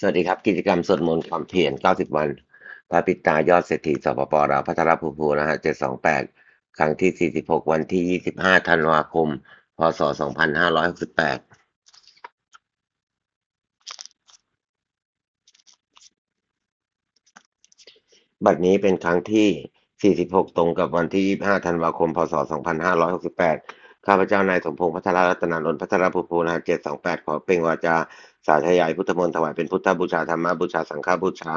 สวัสดีครับ กิจกรรมสวดมนต์ความเพียร90 วันพระปิตายอดเศรษฐีสปปลาวพัทรภูภูนะฮะ728 ครั้งที่ 46 วันที่ 25 ธันวาคม พศ 2568บัดนี้เป็นครั้งที่ 46 ตรงกับวันที่ 25 ธันวาคม พศ 2568 ข้าพเจ้านายสมพงษ์พัทรรัตนานนท์พัทรภูภูนะฮะ728 ขอเปล่งวาจา สาธยายพุทธมนต์ถวายเป็นพุทธบูชาธรรมบูชาสังฆบูชา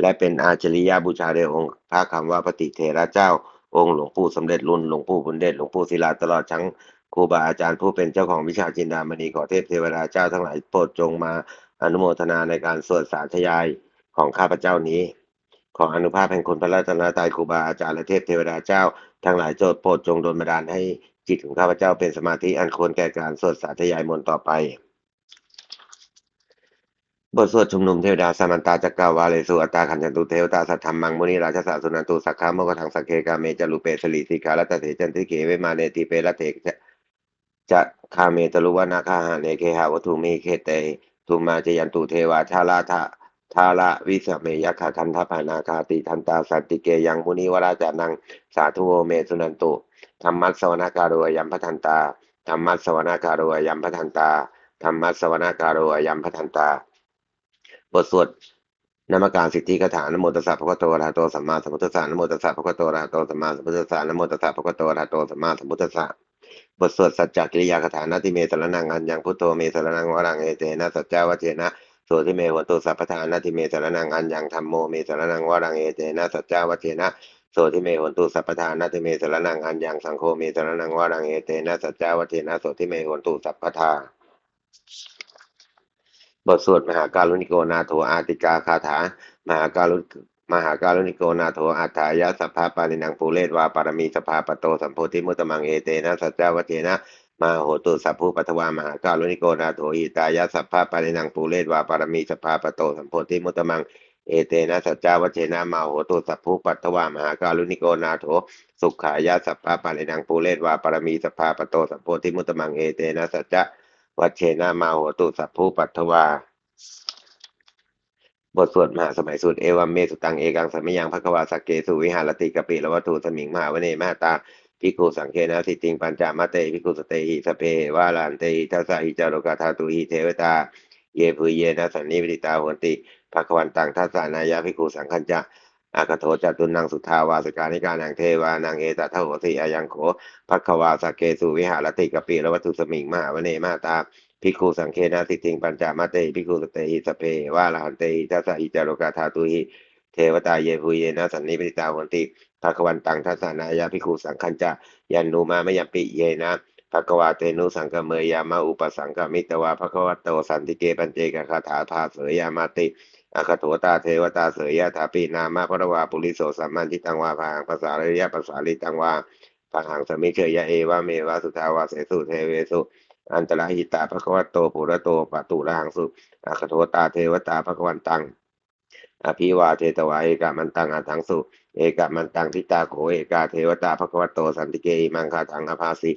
และเป็นอาจริยบูชาแด่องค์พระคำว่าปฏิเทระเจ้า องค์หลวงปู่สมเด็จรุ่นหลวงปู่บุญเดชหลวงปู่ศิลาตลอดทั้งครูบาอาจารย์ผู้เป็นเจ้าของวิชาจินดามณีขอเทพเทวดาเจ้าทั้งหลายโปรดจงมาอนุโมทนาในการสวดสาธยายของข้าพเจ้านี้ ขออนุภาพแห่งคุณพระรัตนตรัยครูบาอาจารย์และเทพเทวดาเจ้า ทั้งหลายโจทย์โปรดจงดลบันดาลให้จิตของข้าพเจ้าเป็นสมาธิอันควรแก่การสวดสาธยายมนต์ต่อไป บทสวดชุมนุมเทวดาสามันตาจักกาวาเลสุอัตตาขันจันตุเทวตาสัทธรรมังมุนีราชสาสุนันตุสักขามโมกทังสักเคกาเมจลุเปสลีสิกาลตเถจันทิเกเวมาเนติเปละเถจะจะคาเมตลุวนาคาหาเนเคหาวัตุมีเคเตทุมาจยันตุเทวาชาลาทะทาละวิสเมยคาคันทปานาคาติทันตาสันติเกยังมุนีวราจานังสาธุโอเมสุนันตุธรรมัสสวนาการโรยัมพทันตาธรรมัสสวนาการโรยัมพทันตาธรรมัสสวนาการโรยัมพทันตา บทสวดนามการสิทธิคาถานโมตัสสะภะคะวะโตอะระหะโตสัมมาสัมพุทธัสสะนโมตัสสะภะคะวะโตอะระหะโตสัมมาสัมพุทธัสสะนโมตัสสะภะคะวะโตอะระหะโตสัมมาสัมพุทธัสสะบทสวดสัจจกิริยาคาถานาติเมสรนังอัญญังพุทโธเมสรนังวรังเอเตนะสัจจาวเจนะโสทิเมหัวโตสัพพทานาติเมสรนังอัญญังธรรมโมเมสรนังวรังเอเตนะสัจจาวเจนะโสทิเมหัวโตสัพพทานาติเมสรนังอัญญังสังโฆเมสรนังวรังเอเตนะสัจจาวเจนะโสทิเมหัวโตสัพพทา บทสวดมหาการุณิโกนาโถอาติกาคาถา มหาการุมหาการุณิโกนาโถอัฏฐายะสัพพปานินังปูเลศวาปารมีสภาปโตสัมโพธิมุตตมังเอเตนะสัจจวเทนะมาโหตุสัพพุปัทวามหาการุณิโกนาโถอิตายะสัพพปานินังปูเลศวาปารมีสภาปโตสัมโพธิมุตตมังเอเตนะสัจจาวเทนะมาโหตุสัพพุปัทวามหาการุณิโกนาโถสุขายะสัพพะปานินังปูเลศวาปารมีสภาปโตสัมโพธิมุตตมังเอเตนะสัจจ วัชเชนะมาโหตุสัพพุปัทวา บทสวดมหาสมัยสุดเอวัมเมสุตังเอกังสมัยยังภควาสักเกสุวิหารติกปิละวัตถุสมิงมหาวเนมหาตาพิกขุสังเคนะสิติงปัญจามาเตพิกขุสเตหิสเพวาลานเตหิทัสสหิจารกาธาตุหิเทวตา เยพุเยนะสันนิวิติตาโหนติภควันตังทัสสานายะพิกขุสังคัญจะ อากโถจตุนังสุทาวาสการนิการนังเทวานังเอตทโหสิอายังโขภควาสเกสุวิหารติกปิละวัตุสมิงมหาวเนมาตาภิกขุสังเคนะสิทิงปัญจามาเตภิกขุสเตหิสเพวาลาหันเตหิทัสสะหิจารกาธาตุหิเทวตาเยภูเยนะสันนิปิตาวันติภควันตังทัสนายาภิกขุสังคัญจะยันนูมามยมปิเยนะภควาเตนุสังกเมยามาอุปสังกมิตวาภควตโตสันติเกปัญเจกคาถาภาเสยามาติ อาคโถตาเทวตาเสยยะถาปีนามาพระวาปุริโสสัมมันทิตังวาพังภาษาระยะภาษาลิตังวาพังหังสมิเชยยะเอวะเมวะสุทาวาเสสุเทเวสุอันตรหิตาภควโตปุระโตปะตุระหังสุอาคโทตาเทวตาภควันตังอภิวาเทตวาเอกามันตังอัทังสุ เอกามันตังทิตาโขเอกาเทวตาภควโตสันติเกอิมังคาตังอภาสิ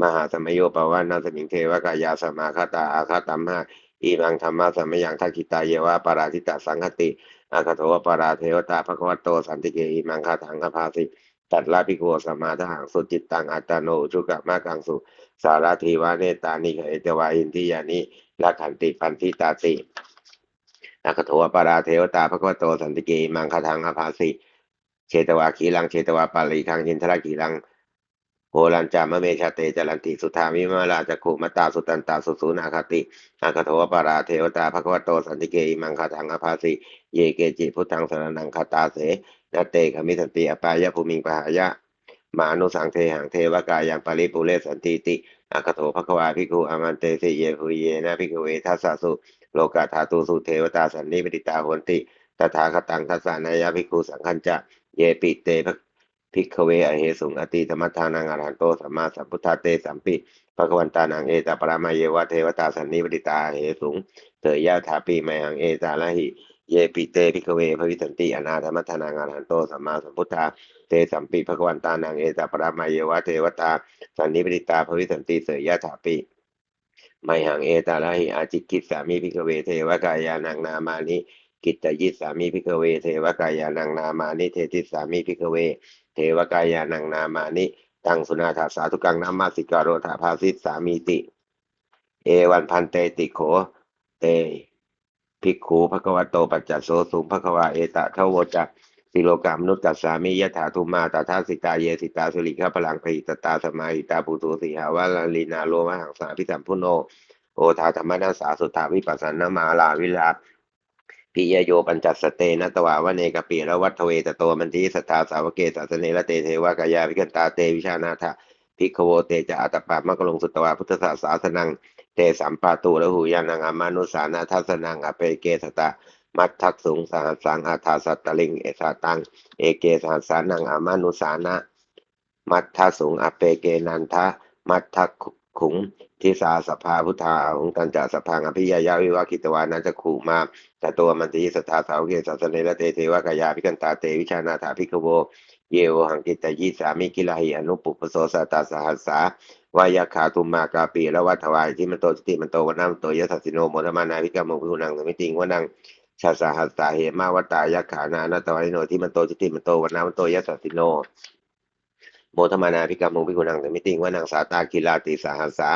มหาสมโยปวานาสมิงเทวกายาสมาคตาอาคาตัมหะ อิมังธรรมะสัมยังทักขิตาเยวะปาราทิตาสังคติอาคโทวปาราเทวตาภควโตสันติเกอิมังคาตังอภาสิตัดลาภิโกสมาทหังสุจิตตังอัตโนชุกะมากังสุ สาราธีวาเนตานิเขเตวาอินทิยานิลักขันติปันทิตาตินักโทวปาราเทวตาภควโตสันติเกมังคทังอภาสิเชตวาขีลังเชตวาปาลีคังยินทรกีลัง โหรัญจามะเมชาเตจรันติสุธามิมาลาจักขุมตาสุตันตาสุสุนาคตินักโทวปาราเทวตาภควโตสันติเกอิมังคทังอภาสิเยเกจิพุทธังสรนังคาตาเสนเตขมิสันติอปายะภูมิงปหายะมานุสังเทหังเทวกายังปริปุเรสันติติอาคโถภควาภิกขุอามันเตสิเยภูเยนะภิกขเวทัสสะสุโลกาธาตุสุเทวตาสันนิปติตาหนติตถาคตังทัสสานายาภิกขุสังคัญจะเยปิเตภ กขเวอเหสุงอติธรรมทานังอรหันโตสัมมาสัมพุทธาเตสัมปิภควันตานังเอตาปรามาเยวะเทวตาสันนิปติตาเหสุงเตยะถาปีไมหังเอตาละหิเยปิเตภิกเวภวิสันติอนาธรรมทานังอรหันโตสัมมาสัมพุทธาเตสัมปิภควันตานังเอตาปรามาเยวะเทวตาสันนิปติตาภวิสันติเสยยะถาปิไมหังเอตาลาหิอาจิกิสามีพิกเวเทวกายานังนามานิกิตตยิสามีพิกเวเทวกายานังนามานิเทติสามีพิกเว เทวกายานังนามานิตังสุนาถาสาธุกังนามาสิกาโรธาภาสิสามีติ เอวันพันเตติโข เตภิกขูภควโตปัจจโสสุภควาเอตะเทวจักสิโลกามนุตตัสสามิยถาทุมาตถาสิตาเยสิตาสุริขพลังภิตตาสมาหิตาปุตุสิหาวาลีนาโลมหังสาพิสัมพุโนโอทาธรรมนัสสาสุทธาวิปัสสนามาลาวิลา ปิยโยปัญจัสเตนะตวาวเนกปีระวัตเวตโตมันทีสตาสาวเกสัสเนละเตเทวากายาวิกันตาเตวิชานาถะภิกโวเตจะอัตปามะกลงสุตวาพุทธศาสาสนังเตสัมปาตูละหูยานังอามานุสานาทัสนังอเปเกสตามัททักสุงสหัสังอาทาสัตตลิงเอสาตังเอเกสหัสานังอามานุสานะมัททัสุงอเปเกนันทะมัททักขุง ทิสาสภาพุทธาหงตันจาสพังอภิยายาวิวากิตวานาจะขู่มาแต่ตัวมันติสตาสาวเกสัสเนละเตเทวกายาพิกันตาเตวิชานาถาภิกโว เยวหังกิตยิสามิกิลาหิอนุปุปโสสตาสหัสสาวายาขาตุมมากาปีและวัฏวายที่มันโตสติมันโตวันนัมโตยสัสสิโนโมทมานาวิกรรมมุนังสมิติงวนังชาสหัสสาเหมาวตายาขานานาตวายโนที่มันโตสติมันโตวันนัมโตยสัสสิโน โมทมานาพิกรรมมุพิกุนังสมิติงว่านังสาตากิลาติสาหัสา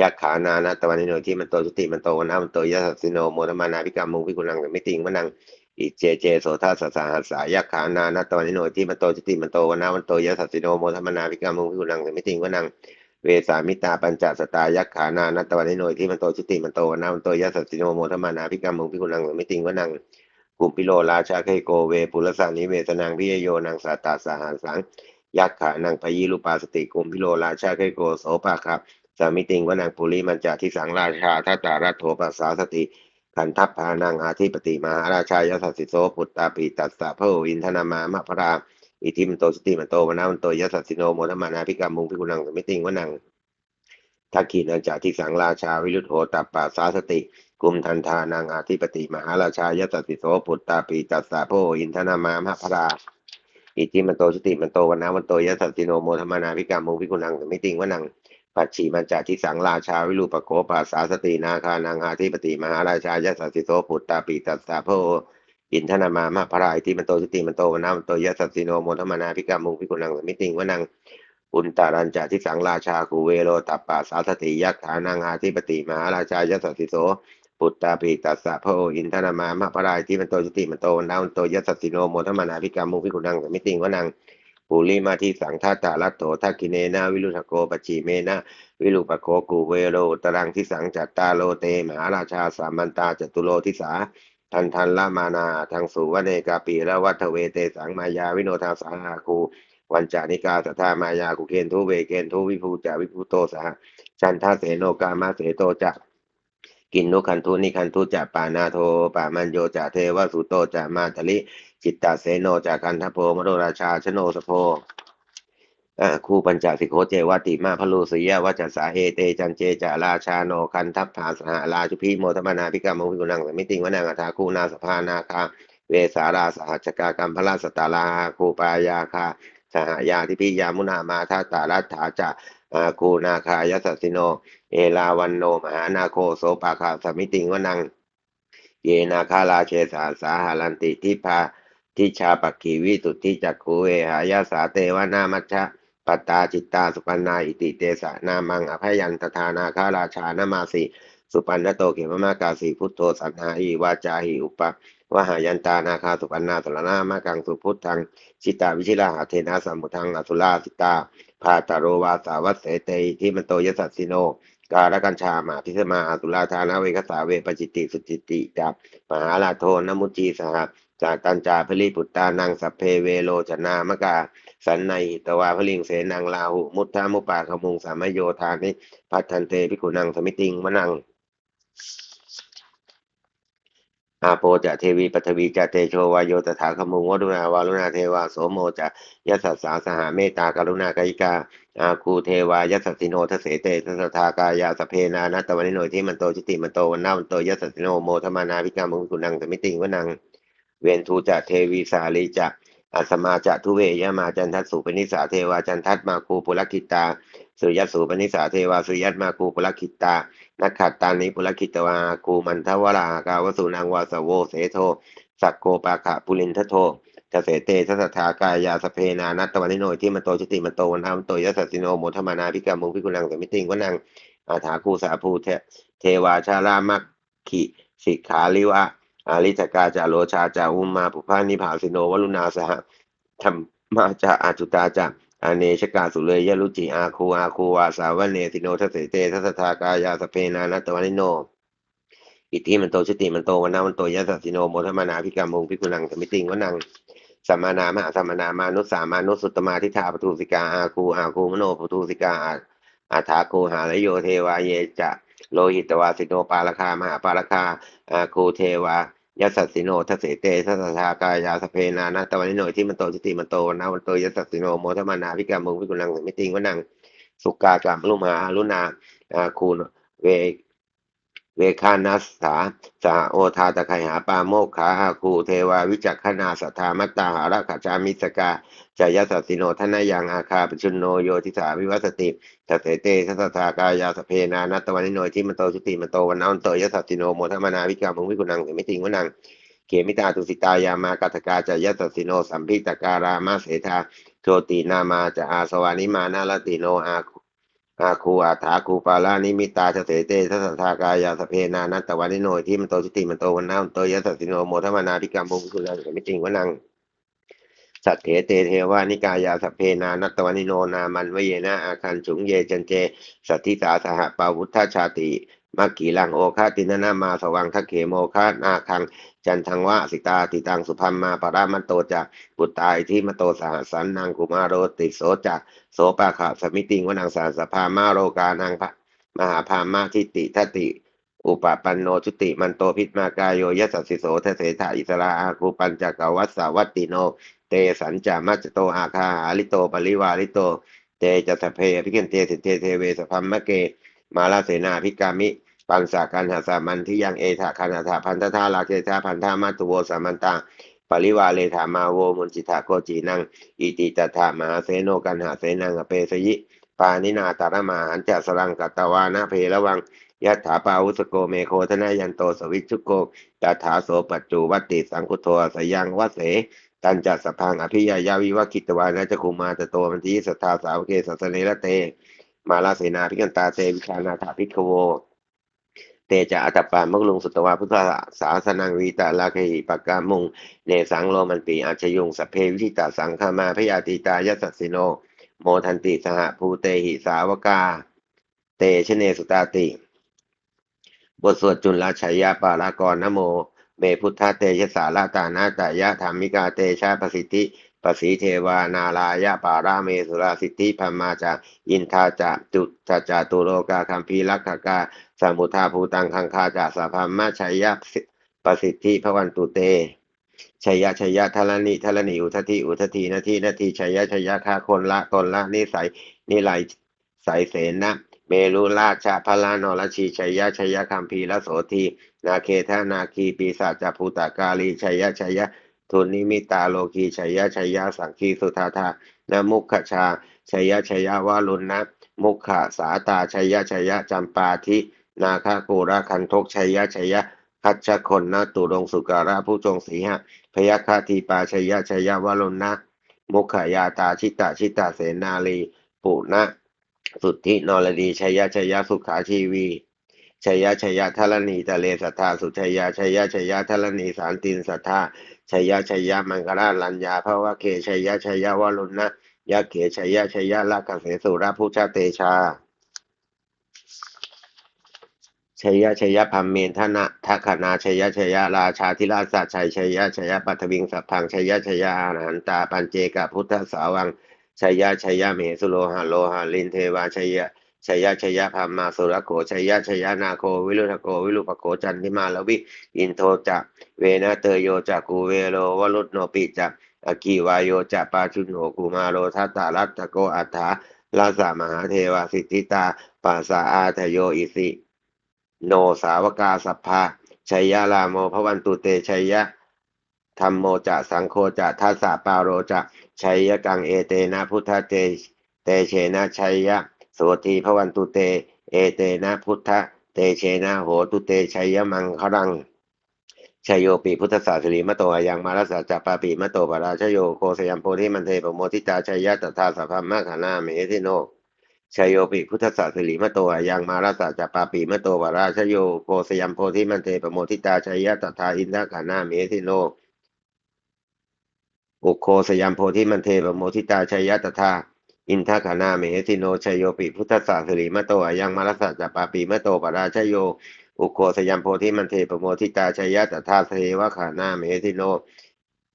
ยาขานานาตวันโนที่มันโตสติมันโตวันนัมโตยะสัสสิโนโมทมานาพิกรรมมุพิกุนังสมิติงว่านังอิเจเจโสทัสสะหัสายาขานานาตวันโนที่มันโตสติมันโตวันนัมโตยะสัสสิโนโมทมานาพิกรรมมุพิกุนังสมิติงว่านังเวสามิตาปัญจสตายักขานานัตวันนิโนยที่มันโตชิติมันโตนามันโตยัสสติโนโมทมานาพิกรรมมุงพิกุลังไม่ติงว่านังกุมพิโลราชาเคโกเวปุรสานิเวสนังพิยโยนังสัตาสหัสสัง ยักขานังพยีรุปาสติกุมพิโลราชาเคโกโสปะครับสามิติงวนังปุริมันจาทิสังราชาทัตตารัตโถปัสสาสติขันทัพพานังอาทิปติมหาราชายสัสสิโสปุตตาปิตัสสะพระอินทนามามะพราอิทิมโตสติมันโตวนามันโตยัสสิโนโมทมานาพิกรรมมุงพิกุลังสมิติงวนังทักขีนันจาทิสังราชาวิรุธโหตัปปาสาสติกุมทันทานังอาธิปติมหาราชายสสสิโสปุตตาปีตัสสะโพอินทนามามหพรา อิทิมันโตสติมันโตวันนาวันโตยัสสสิโนโมธมานาพิกรรมุงพิกุนังสมิติงวนังปัจฉีมันจาทิสังราชาวิรุปโกปาสาสตินาคานังอาธิปติมหาราชายสสสิโสปุตตาปีตัสสะโพอินทนามามหพราอิทิมันโตสติมันโตวันนาวันโตยัสสสิโนโมธมานาพิกรรมุงพิกุนังสมิติงวนังอุนตารัญจาทิสังราชาคูเวโรตัปปาสาสติยักขานังอาธิปติมหาราชายสสสิโส ปุตตาปีตัสสะพระโออินทนามามหาปรายที่มันโตจุติมันโตวันดาวมันโตยัสสิโนโมทมนาภิกรรมมุพิกุนังมิติงวนังปุริมาที่สังทัตตาลัตโตทักกิเนนาวิรุทโกปจีเมนะวิรุปโกกูเวโรตรังที่สังจัตตาโลเตมหาราชาสามันตาจตุโลทิสาทันทันละมานาทางสุวเนกาปีละวัฒเวเตสังมายาวิโนทาสาหาคู วันจานิกาสัทธามายากุเกนทุเวเกนทุวิภูจาวิภูโตสหจันทาเสโนกามาเสโตจะ กินนุคันทุนิคันทุจะปานาโทปามันโยจะเทวสุโตจะมาตลิ จิตตาเสโนจะกันทโพมโรราชาชโนสโพอ่าคู่ปัญจสิโคเจวติมาพลูสียวัจสาเอเตจันเจจาราชาโนคันทัพาสหราชุพีโมทมนาพิกรรมมุพิกุนังสมิติงวนังอัฐาคูนาสภานาคาเวสาราสหัชกากรรมพระราสตาลาคูปายาคา สหายาทิพิยามุนามาทาตารัตถาจะอาคูนาคายสัสสิโน เอลาวันโน มหานาโคโสปาคาสมิติงวนัง เยนาคาราเชสาสาหารันติทิพาทิชาปักขีวิตุทิจักขุเวหายาสาเตวนามัชชะปตตาจิตตาสุปันนาอิติเตสะนามังอภยันตทานาคาราชานามาสิ สุปันนโตเขมมากาสีพุทโธสันหาอิวาจาหิอุปะวหายันตานาคาสุปันนาสุรณามากังสุพุทธังชิตาวิชิลาหาเทนะสัมุทังอสุราสิตาพาตาโรวาสาวัสเสเตที่มันโตยสัสสิโน การกัญชามาพิสมาอสุราธานาเวกสาเวปจิติสุจิติจับมหาลาโทนมุจีสหจากตัญจาพลิปุตตานังสัพเพเวโลชนามกา สันในตวาพลิงเสนังลาหุ มุทธามุปาขมุงสามโยธานิพัฒนเตพิกุนังสมิติงมนัง อาโปจะเทวีปัทวีจะเตโชวายโยตถาคมุงวดุนาวารุณาเทวาโสโมจะยสัสสาสหาเมตตากรุณากายิกาอาคูเทวายสัสสิโนทเสเตทสทากายาสเพนานัตวันิโนที่มันโตจิติมันโตวันนามันโตยสัสสิโนโมทมานาภิกามุงกุนังสมิติงวนังเวนทูจะเทวีสาลีจะอัสมาจะทุเวยมาจันทัสสุปนิสาเทวาจันทัตมาคูปุรกิตา สุริยัสสูปนิสาเทวาสุริยัตมาคูปุลคิตานักขัตตานิปุลคิตวาคูมันทวรากาวสุนังวาสโวเสโทสักโกปาขะปุลินทโทเกษเตทัสถากายาสเพนานัตตวันิโนที่มันโตชุติมันโตวันทามโตยัสสิโนโมทมานาพิกามุงพิกุลังสมิติงวนังอาถาคูสาภูเทวาชารามักขิสิกขาลิวะอาริจกาจาโลชาจาอุมมาปุพานิภาสิโนวลุนาสหธรรมาจาอาจุตาจา อเนชกาสุเลยยลุจิอาคูอาคูวาสาวเนสิโนทัสเตทัสทากายาสเพนานัตวานิโน อิทธิมันโตชุติมันโตวันนามันโตยัสสสิโนโมทมานาพิกามุงพิกุลังสมิติงวนังสัมมานามหาสัมมนามานุสามานุสุตตมาทิฏฐาปทุสิกาอาคูอาคูมโนปทุสิกาอาอาถาโคหาลโยเทวาเยจะโลหิตวาสิโนปาลคามหาปาลคาอาคูเทวา ยัสสสิโนทัสเสเตทัสทากายาสเพนานาตะวันนิโนที่มันโตสติมันโตนะมันโตยัสสสิโนโมทมานาพิกามุงพิกุลังสมิติงวนังสุกากามลุมหาลุนาอาคูเว เวคานัสสาสหโอทาตะไคหาปาโมกขาหาคูเทวาวิจักขนาสัทธามัตตาหาระขจามิสกาจายสัสสิโนทนายังอาคาปชุนโนโยทิสาวิวัสติทัสเสเตทัสสากายาสเพนานัตวันนิโนที่มันโตชุติมันโตวันนาวันโตยสัสสิโนโมทมนาวิกามุวิกุนังเสมิติงวนังเขมิตาตุสิตายามากัตกาจายสัสสิโนสัมพิตการามาเสธาโชตินามาจะอาสวานิมานาลติโนอา อาคูอาถาคูปาลานิมิตาเสเตเตทัสทากายาสเพนานัตตวันิโนที่มันโตชุติมันโตวันนาวันโตยสัสสิโนโมทมนาพิกรรมบุญคุณังไม่จริงวนังสัตเถเตเทวานิกายาสเพนานัตตวันิโนนามันวเยนะอาคันฉุงเยจันเจ สัทธิสาสหปาวุฒชาติมักขีลังโอคาตินนามาสวังทักเขโมคานาคัง จันทังวะสิตาติตังสุพัมมาปรามันโตจากปุตตายที่มโตสหสันนางกุมารโรติโสจากโสปาขะสมิติงวนังสารสภามาโรกานังพระมหาพามาทิติทติ อุปปันโนชุติมันโตพิษมากายโยยัสสิโสเทเสถาอิสราอาคูปัญจกวัสสาวัตติโน เตสัญจามัจโตอาคาหาลิโตปริวาลิโต เตจัสสเพพิเกนเตสิเตเทเวสพัมมะเก มาลาเสนาพิกามิ ปังสากันหาสามันที่ยังเอถาคันหาถาพันธทาลาเกธาพันธามาตุโวสามันตาปริวาเลธามาโวมุนจิตาโกจีนังอิติตถามหาเสโนกันหาเสนังอเปสยิปานินาตารมาหันจะสรังกัตตวานะเพระวังยัตถาปาวุสโกเมโคทนายันโตสวิชุโกตถาโสปัจจุวัตติสังคุโทสยังวเสตันจัสพังอภิยายาวิวคิตวานะจคุมาตโตมันทีสัทธาสาวเกสัสเนระเต มาลาเสนาพิกันตาเตวิชานาถาพิกโว เตจะอัตตปามกลุงสุตวาพุทธศาสนังวีตาลาเคหิปกามุง เนสังโลมันปีอาชยุงสเพวิธิตาสังฆามาพยาติตายัสสิโน โมทันติสหภูเตหิสาวกา เตชเนสุตาติ บทสวดจุลชัยยาปารากรนโม เมพุทธเตชะสาราตานาตายะธรรมิกาเตชะประสิทธิ ปสีเทวานาลายะปาราเมสุราสิทธิพมมาจาอินทาจาจุตจาตุโลกาคัมพีลักขกาสมุทาภูตังคังคาจาสาพมมาชัยยะปสิทธิพวันตุเตชัยยะชัยยะทลนิทลนิอุทธิอุทธินาทีนาทีชัยยะชัยยะคาคนละคนละนิสัยนิไลสายเสนะเมรุราชาพลานรชีชัยยะชัยยะคัมพีละโสทีนาเคทานาคีปีศาจภูตากาลีชัยยะชัยยะ ทุนนิมิตาโลกีชัยยะชัยยะสังคีสุธาธานมุขชาชัยยะชัยยะวาลุนนะมุขะสาตาชัยยะชัยยะจำปาทินาคากูระคันทกชัยยะชัยยะคัจฉคนนาตุรงสุการะผู้จงสีหะพยาคาทีปาชัยยะชัยยะวาลุนนะมุขยาตาชิตาชิตาเสนาลีปุนะสุทธินรดีชัยยะชัยยะสุขาชีวี ชัยยะชัยยะทลนีตะเลสัทธาสุชัยยะชัยยะชัยยะทลนีสารตินสัทธาชัยยะชัยยะมังกราลัญญาภวะเคชัยยะชัยยะวรุณนะยะเขชัยยะชัยยะลักเสสุระพุชาเตชาชัยยะชัยยะพัมเมนทนะทัคขนาชัยยะชัยยะราชาธิราชสัชัยชัยยะชัยยะปัทวิงสัพพังชัยยะชัยยะอาหันตาปัญเจกพุทธสาวังชัยยะชัยยะเมสุโลหะโลหะลินเทวาชัยยะ ชัยยะชัยยะพัมมาสุรโขชัยยะชัยยะนาโควิรุทโกวิรุปโกจันทิมาลวิอินโทจะเวนะเตโยจะกูเวโลวรุตโนปิจะอกีวายโยจะปาชุนโหกุมาโรทัตตารัตโกอัฏฐาลาสามหาเทวสิทธิตาปัสสาอาทโยอิสิ โนสาวกาสัพพาชัยยะลาโมพวันตุเตชัยยะธรรมโมจะสังโฆจะทัสสะปาโรจะชัยยะกังเอเตนะพุทธเตเตเชนะชัยยะ โสทีพระวันตุเต เอเตนะพุทธเตเชนะโหตุเตชัยมังครังชยโยปิพุทธศาสริมโตอายังมารัสจัปปาปิมโตปราชโยโกสยัมโพธิมันเทปโมทิตาชัยยะตถาสัพพมะขานาเมทิโนชยโยปิพุทธศาสริมโตอายังมารัสจัปปาปิมโตปราชโยโกสยัมโพธิมันเทปโมทิตาชัยยะตถาอินทขานาเมทิโนอุโคสยามโพธิมันเทปโมทิตาชัยยะตถา อินทคานาเมหิโนชัยโยปิพุทธศาสริมโตอายังมารสสะจัปาปิมโตปราชโย อุโคสยามโพธิมันเทปโมทิตาชยยะตถาเทวขานาเมหิโน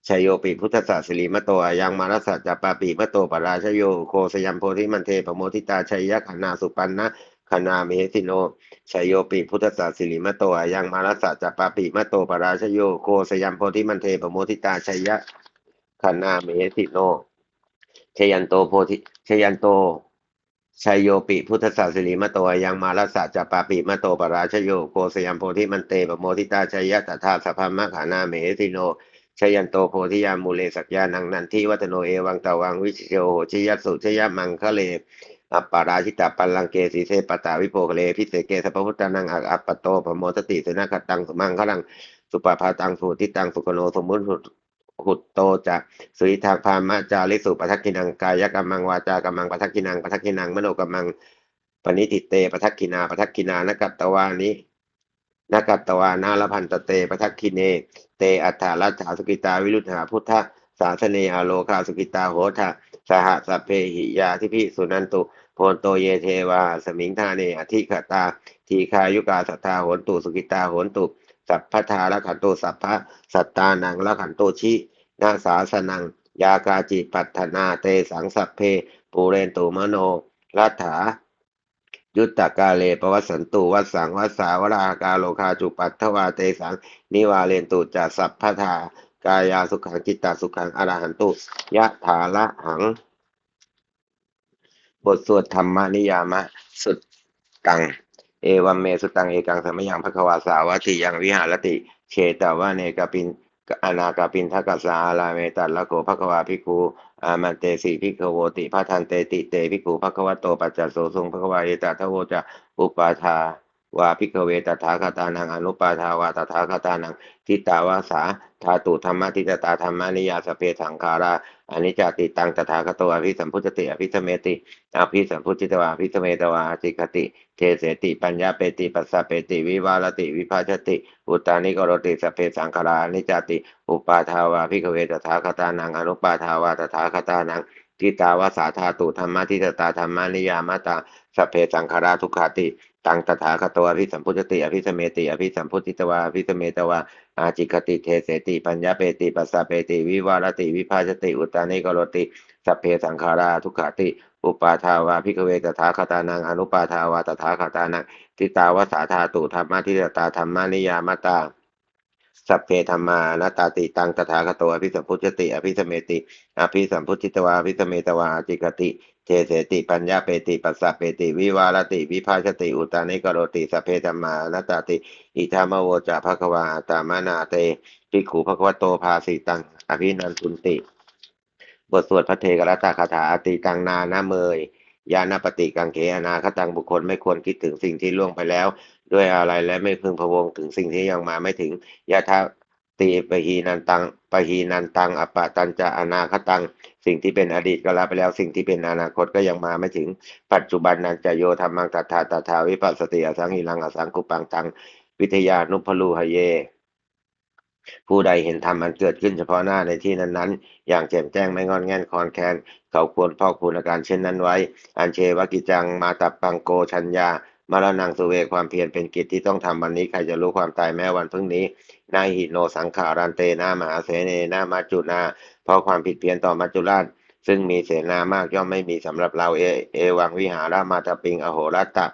ชัยโยปิพุทธศาสริมโตอายังมารสสะจัปาปิมโตปราชโยอุโคสยามโพธิมันเทปโมทิตาชยยะขานาสุปันนะคณาเมหิโนชัยโยปิพุทธศาสริมโตอายังมารสสะจัปาปิมโตปราชโยโคสยามโพธิมันเทปโมทิตาชยยะขนาเมติโน ชยันโตโพธิชยันโตชัยโยปิพุทธศาสริมโตยังมารัสสะจปปาปิมโตปราชโยโกสยัมโพธิมันเตปโมทิตาชัยยะตถาสพพมะขานาเมติโนชยันโตโพธิยามูเลสักยานังนันทิวัฒโนเอวังตวังวิชิโยโหชยัสสุชยมังคะเลอัปปาราชิตาปัลลังเกสีเสปตาวิโปคเลพิเศษเกสพพุทธานังอัปปโตปโมตติสนาคตังสุมังคะลังสุปปาพาตังสุทิตังสุกโนสมมุติ หุตโตจะสุริทาพามะจาริสุปัทักกินังกายกรรมังวาจากรรมังปัทักกินังปัทักกินังมโนกรรมังปณิติเตปัทักกินาปัทักกินานกัตตวานินกัตตวานาลพันตเตปัทักกิเน เตอัฏฐาราชาสุกิตาวิรุธหาพุทธศาสเนอาโลคาสุกิตาโหทะสหสพเพหิยาทิพิสุนันตุโพนโตเยเทวาสมิงธาเนอธิขตาทีคายุกาสัทธาโหนตุสุกิตาโหนตุ สัพพทาละขันโตสัพพะสัตตานังละขันโตชินาสาสนัง ยากาจิปัฏนาเตสังสัพเพปูเรนตุมโนรัฐายุตตกาเลปวัสันตุวัสสังวัสสาวรากาโลคาจุปัตถวาเตสังนิวาเลนตุจัสสัพพทากายาสุขังจิตตาสุขังอรหันตุยะถาละหัง บทสวดธรรมนิยามะ สุดตัง เอวัมเมสุตังเอกังสมยังภควาสาวัติยังวิหารติเชตวะเนกปินอนาคาปินทกัสสาอาลาเมตัลละโกภควาภิกขุอามันเตสีภิกขโวติพระทันเตติเตภิกขุภควโตปัจจโสทรงภควาเอตาทโวจะอุปาทา วาภิกเวตถาคตานังอนุปาทาวาตถาคตานังทิตาวาสาธาตุธรรมทิตตาธรรมนิยาสเพสังขาราอนิจจติตังตถาคโตอภิสัมพุจติอภิสเมติอภิสัมพุจิตวาอภิสเมตวาจิกติ เทเสติปัญญาเปติปัสสะเปติวิวารติวิภาชติ อุตานิกรติสเพสังขารานิจจติ อุปาทาวาภิกเวตถาคตานังอนุปาทาวาตถาคตานังทิตาวาสาธาตุธรรมทิตตาธรรมนิยามตาสเพสังขาราทุกขติ ตังตถาคตวอภิสัมพุจติอภิสเมติอภิสัมพุจิตวาอภิสเมตวาอาจิกติเทเสติปัญญาเปติปัสสะเปติวิวารติวิภาชติอุตานิกรติสพเพสังขาราทุกขาติ อุปาทาวาภิกเวตถาคตานังอนุปาทาวาตถาคตานังทิตาวสาธาตุธรรมทิตตาธรรมานิยามตาสัพเพธรรมานาตาติตังตถาคตอภิสัมพุจติอภิสเมติอภิสัมพุจิตวาอภิสเมตวาอาจิกติ เทเสติปัญญาเปติปัสสะเปติวิวารติวิภาชติอุตานิกรติสัพเพธรรมานตาติ อิธามโวจาภควาตามานาเตภิกขุภควโตภาสิตัง อภินันทุนติ บทสวดพระเทกรตตคาถาอติตังนานาเมยยานปฏิกังเขอนาคตังบุคคลไม่ควรคิดถึงสิ่งที่ล่วงไปแล้ว ด้วยอะไรและไม่พึงพะวงถึงสิ่งที่ยังมาไม่ถึงยะทาตีปหีนันตังปหีนันตังอปปะตันจะอนาคตัง สิ่งที่เป็นอดีตก็ละไปแล้ว สิ่งที่เป็นอนาคตก็ยังมาไม่ถึงปัจจุบันนันจะโยธรรมังตถาตถาวิปัสสติอสังหิรังอสังกุปังตัง วิทยานุพลูหเย ผู้ใดเห็นธรรมมันเกิดขึ้นเฉพาะหน้าในที่นั้นๆ อย่างแจ่มแจ้งไม่งอนแง่นคอนแคนเขาควรพอกพูนอาการเช่นนั้นไว้ อันเชวกิจังมาตับปังโกชัญญามารนังสุเวความเพียรเป็นกิจที่ต้องทำวันนี้ใครจะรู้ความตายแม้วันพรุ่งนี้ นาหิโนสังขารันเตนามหาเสเนนามาจุนาเพราะความผิดเพี้ยนต่อมัจจุราช ซึ่งมีเสนามากย่อมไม่มีสำหรับเราเอเอวังวิหารามาตปิงอโหรัตตะ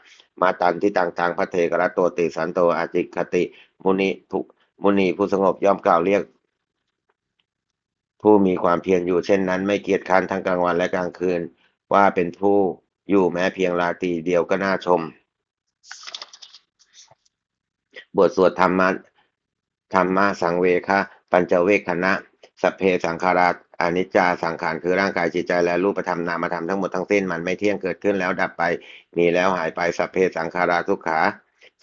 มาตันที่ต่างๆพระเทกรโตติสันโตอาจิคติ มุนีทุมุนีผู้สงบย่อมกล่าวเรียก ผู้มีความเพียรอยู่เช่นนั้น ไม่เกียจคร้านทั้งกลางวันและกลางคืน ว่าเป็นผู้อยู่แม้เพียงราตรีเดียวก็น่าชม บทสวดธรรมะ ธรรมะสังเวคะปัญจเวคคณะสเพสังขาราอนิจจาสังขารคือร่างกายจิตใจและรูปธรรมนามธรรมทั้งหมดทั้งสิ้นมันไม่เที่ยงเกิดขึ้นแล้วดับไป มีแล้วหายไปสเพสังขาราทุกขา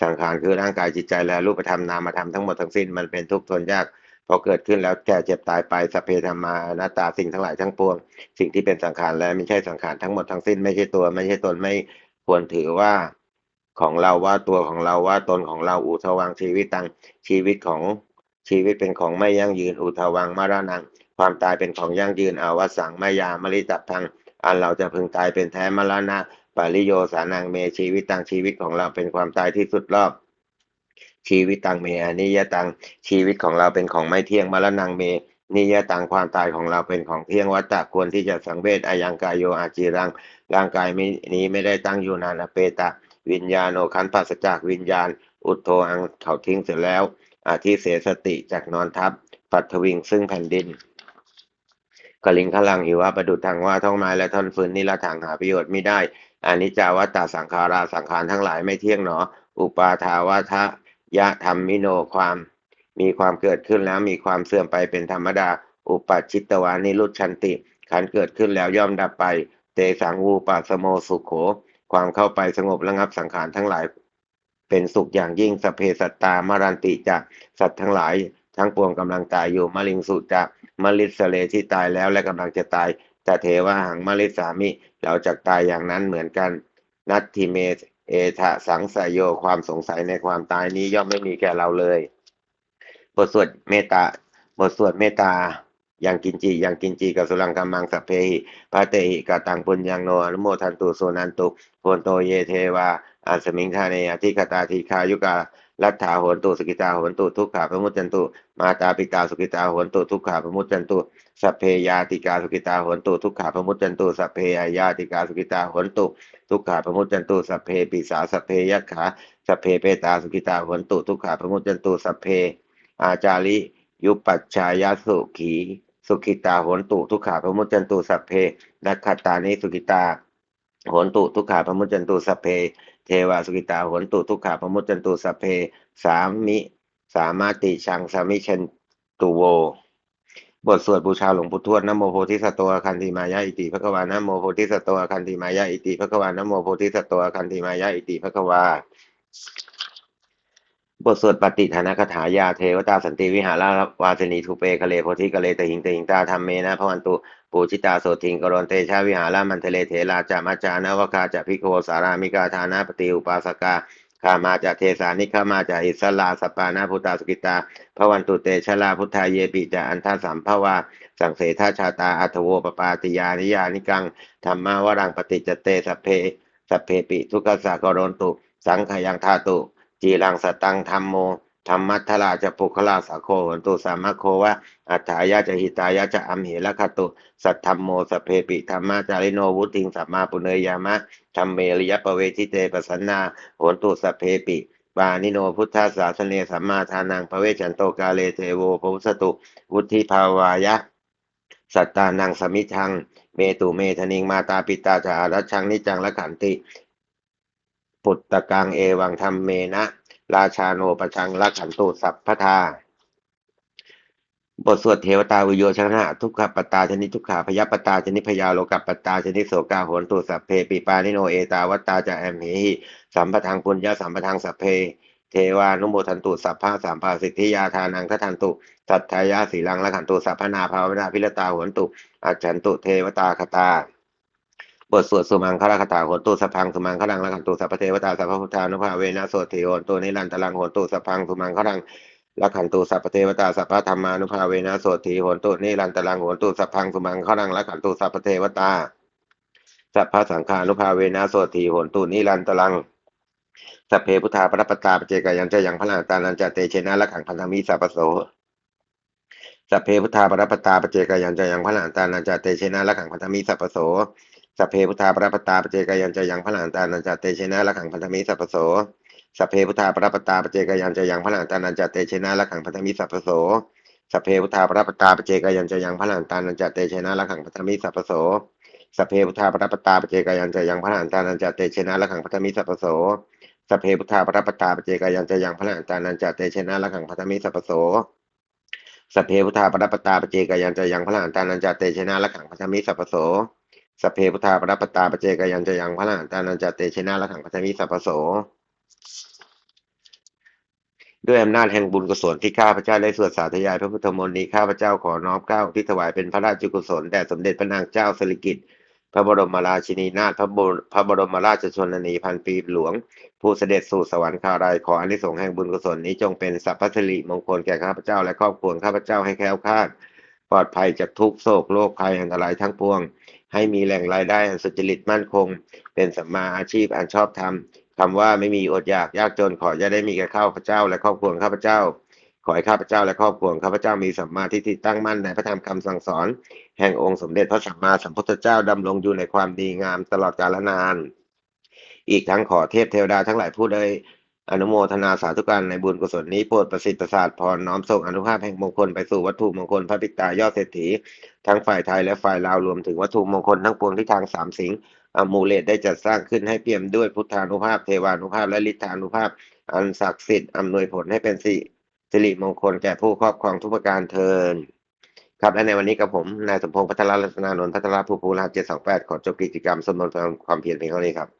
สังขารคือร่างกายจิตใจและรูปธรรมนามธรรมทั้งหมดทั้งสิ้นมันเป็นทุกข์ทนยากพอเกิดขึ้นแล้วแก่เจ็บตายไปสเพธรรมานาตาสิ่งทั้งหลายทั้งปวง สิ่งที่เป็นสังขารและไม่ใช่สังขารทั้งหมดทั้งสิ้นไม่ใช่ตัวไม่ใช่ตนไม่ควรถือว่า ของเราว่าตัวของเราว่าตนของเราอุทวังชีวิตตังชีวิตของชีวิตเป็นของไม่ยั่งยืนอุทวังมรณัง ความตายเป็นของยั่งยืนอาวสังมายามริตับพัง อันเราจะพึงตายเป็นแท้มรณะปาริโยสานังเมชีวิตตังชีวิตของเราเป็นความตายที่สุดรอบ ชีวิตตังเมอนิยตังชีวิตของเราเป็นของไม่เที่ยงมรณังเมนิยตังความตายของเราเป็นของเที่ยงวัตตะควรที่จะสังเวชอายังกายโยอาจีรังร่างกายนี้ไม่ได้ตั้งอยู่นานอเปตะ วิญญาณโนคันปัสจากวิญญาณ อุทโธอังเขาทิ้งเสร็จแล้วอาทิเสสติจากนอนทับ ปัทวิงซึ่งแผ่นดินกลิงขลังหิวะประดุจทางว่าท้องไม้และท่อนฟืนนิรทางหาประโยชน์ไม่ได้อานิจจาวัตตาสังขาราสังขารทั้งหลายไม่เที่ยงหนอ อุปาทาวาทะยะธรรมมิโนความ มีความเกิดขึ้นแล้วมีความเสื่อมไปเป็นธรรมดา อุปชิตวานิรุชันติ ขันเกิดขึ้นแล้วย่อมดับไป เตสังวูปัสโมสุขโข ความเข้าไปสงบระงับสังขารทั้งหลาย เป็นสุขอย่างยิ่งสเพสัตตามรันติจากสัตว์ทั้งหลาย ทั้งปวงกำลังตายอยู่มะลิงสุจะมลิสเลที่ตายแล้วและกำลังจะตายแต่เทวหังมลิสามิเราจะตายอย่างนั้นเหมือนกัน นัตทิเมเอทะสังสยโยความสงสัยในความตายนี้ย่อมไม่มีแก่เราเลย บทสวดเมตตาบทสวดเมตตา ยังกินจียังกินจีกับสุรังกัมมังสัพเพหิปาเตหิกาตังปุญญังโนอนุโมทันตุโสนันตุโพนโตเยเทวาอัสมิงทาเนอธิคตาทีคายุกาลัทธาโหนตุสกิตาโหนตุทุกขาพมุจจันตุมาตาปิตาสุกิตาโหนตุทุกขาพมุจจันตุสัพเพยาติกาสุกิตาโหนตุทุกขาพมุจจันตุสัพเพยาติกาสุกิตาโหนตุทุกขาพมุจจันตุสัพเพปิสาสัพเพยัคขาสัพเพเปตาสุกิตาโหนตุทุกขาพมุจจันตุสัพเพอาจาริยุปัชชายสุขี สุขิตาโหนตุทุกขาพมุจจันตุสัพเพนักขตานิสุกิตาโหนตุทุกขาพมุจจันตุสัพเพ เทวาสุกิตาโหนตุทุกขาพมุจจันตุสัพเพ สามิสามารติชังสามิชันตุโว บทสวดบูชาหลวงปู่ทวดนโมโพธิสัตว์คันติมายะอิติภะคะวานโมโพธิสัตว์คันติมายะอิติภะคะวานโมโพธิสัตว์คันติมายะอิติภะคะวา บทสวดปฏิฐานคถายาเทวตาสันติวิหาราวาสนีทุเปคะเลโพธิกะเลตหิงตหิงตาธรรมเมนะพวันตุปูจิตาโสทิงกรณเตชาวิหารามันเทเลเถราจามาจานวกาจะพิโคสารามิกาธานาปฏิอุปาสกาขามาจากเทสานิขามาจากอิสลาสปานาพุตาสกิตาพวันตุเตชลาพุทธาเยปิจาอันทาสัมภวาสังเสทาชาตาอัตโวปปาติยานิยานิกังธรรมาวรังปฏิจเตสเพสเพปิทุกขสากรณตุ สังขยังธาตุ จีรังสตังธรรมโมธรรมัทลาจะปุคลาสาโคหนตุสามะโควะอัฏฐายะจะหิตายะจะอัมเหละคตุ สัทธรรมโมสเพปิธรรมาจาริโนวุติงสัมมาปุเนยามะธรรมเมริยปเวทิเตปสันนาโหนตุสเพปิปานิโนพุทธศาสเนสัมมาทานังพระเวชันโตกาเลเทโวภุสตุ วุธิภาวายะ สัตตานังสมิทัง เมตุเมธนิงมาตาปิตาจารัชังนิจังละขันติ ปุตตะกังเอวังธรรมเมนะ ราชาโนปชังละขันตุสัพพทาบทสวดเทวตาวิโยชนะ ทุกขปตาชนิทุกขาพยปตาชนิพยาโลกัปปตาชนิโสกาโหนตุสัพเพปิปานิโนเอตาวัตตาจะแอมเหหิสัมปทังปุญญาสัมปทังสัพเพ เทวานุโมทันตุสัพพะสัมภาสิทธิยาทานังทัทันตุสัทธายาสีลังละขันตุสัพพนาภาวนาพิรตาโหนตุอัจฉันตุเทวตาคตา บทสวดสุมังคลคาถาโหนตุสัพพังสุมังคลังละขันตุสัพเทวตาสัพพุทธานุภาเวนะโสติโหนตุนิรันตลังโหนตุสัพพังสุมังคลังละขันตุสัพเทวตาสัพพธรรมานุภาเวนะโสติโหนตุนิรันตลังโหนตุสัพพังสุมังคลังละขันตุสัพเทวตาสัพพสังฆานุภาเวนะโสติโหนตุนิรันตลังสัพเพพุทธาปรปตตาปเจกายันจะยังพลังตานันจะเตเชนะละขังพันธมิสัพโสสัพเพพุทธาปรปตตาปเจกายันจะยังพลังตานันจะเตเชนะละขังพันธมิสัพโส สัพเพพุทธาปรปตาปเจกายันจะยังพระหลังตานันจะเตชนะละขังพันธมิสัพโสสัพเพพุทธาปรปตาปเจกายันจะยังพระหลังตานันจะเตชนะละขังพันธมิสัพโสสัพเพพุทธาปรปตาปเจกายันจะยังพระหลังตานันจะเตชนะละขังพันธมิสัพโสสัพเพพุทธาปรปตาปเจกายันจะยังพระหลังตานันจะเตชนะละขังพันธมิสัพโสสัพเพพุทธาปรปตาปเจกายันจะยังพระหลังตานันจะเตชนะละขังพันธมิสัพโสสัพเพพุทธาปรปตาปเจกายันจะยังพระหลานตานันจะเตชนะละขังพัทมิสัพโส สัพเพพุทธาปรัปปตาปเจกยันจะยังพระหลานตานันจะเตชนะละขังพัทมิสัพพโส ด้วยอำนาจแห่งบุญกุศลที่ข้าพเจ้าได้สวดสาธยายพระพุทธมนต์นี้ข้าพเจ้าขอน้อมเกล้าที่ถวายเป็นพระราชกุศลแด่สมเด็จพระนางเจ้าสิริกิติ์พระบรมราชินีนาถพระบรพระบรมราชชนนีพันปีหลวง ผู้เสด็จสู่สวรรคาลัยขออานิสงส์แห่งบุญกุศลนี้จงเป็นสัพพสิริมงคลแก่ข้าพเจ้าและครอบครัวข้าพเจ้าให้แคล้วคลาด ปลอดภัยจากทุกโศกโรคภัยอันตรายทั้งปวง ให้มีแหล่งรายได้อันสุจริตมั่นคง เป็นสัมมาอาชีพอันชอบธรรมคำว่าไม่มีอดอยากยากจนขอจะได้มีแก่ข้าพเจ้า และครอบครัวข้าพเจ้า ขอให้ข้าพเจ้าและครอบครัวข้าพเจ้ามีสัมมาทิฏฐิตั้งมั่นในพระธรรมคำสั่งสอน แห่งองค์สมเด็จพระสัมมาสัมพุทธเจ้าดำรงอยู่ในความดีงามตลอดกาลนาน อีกทั้งขอเทพเทวดาทั้งหลายผู้ใด อนุโมทนาสาธุการในบุญกุศลนี้โปรดประสิทธิ์ประสาทพรน้อมส่งอนุภาพแห่งมงคลไปสู่วัตถุมงคลพระปิตายอดเศรษฐี ทั้งฝ่ายไทยและฝ่ายลาวรวมถึงวัตถุมงคลทั้งปวงที่ทางสามสิงห์อมูเลตได้จัดสร้างขึ้นให้เปี่ยมด้วยพุทธานุภาพเทวานุภาพและฤทธานุภาพ อันศักดิ์สิทธิ์อำนวยผลให้เป็นสิสิริมงคลแก่ผู้ครอบครองทุกประการเทินครับและในวันนี้กับผมนายสมพงษ์พัทรรัตนานนท์พัทรภูภูราเจ็ดสองแปดขอจบกิจกรรมสมนความเพียรเพียงเท่านี้ครับ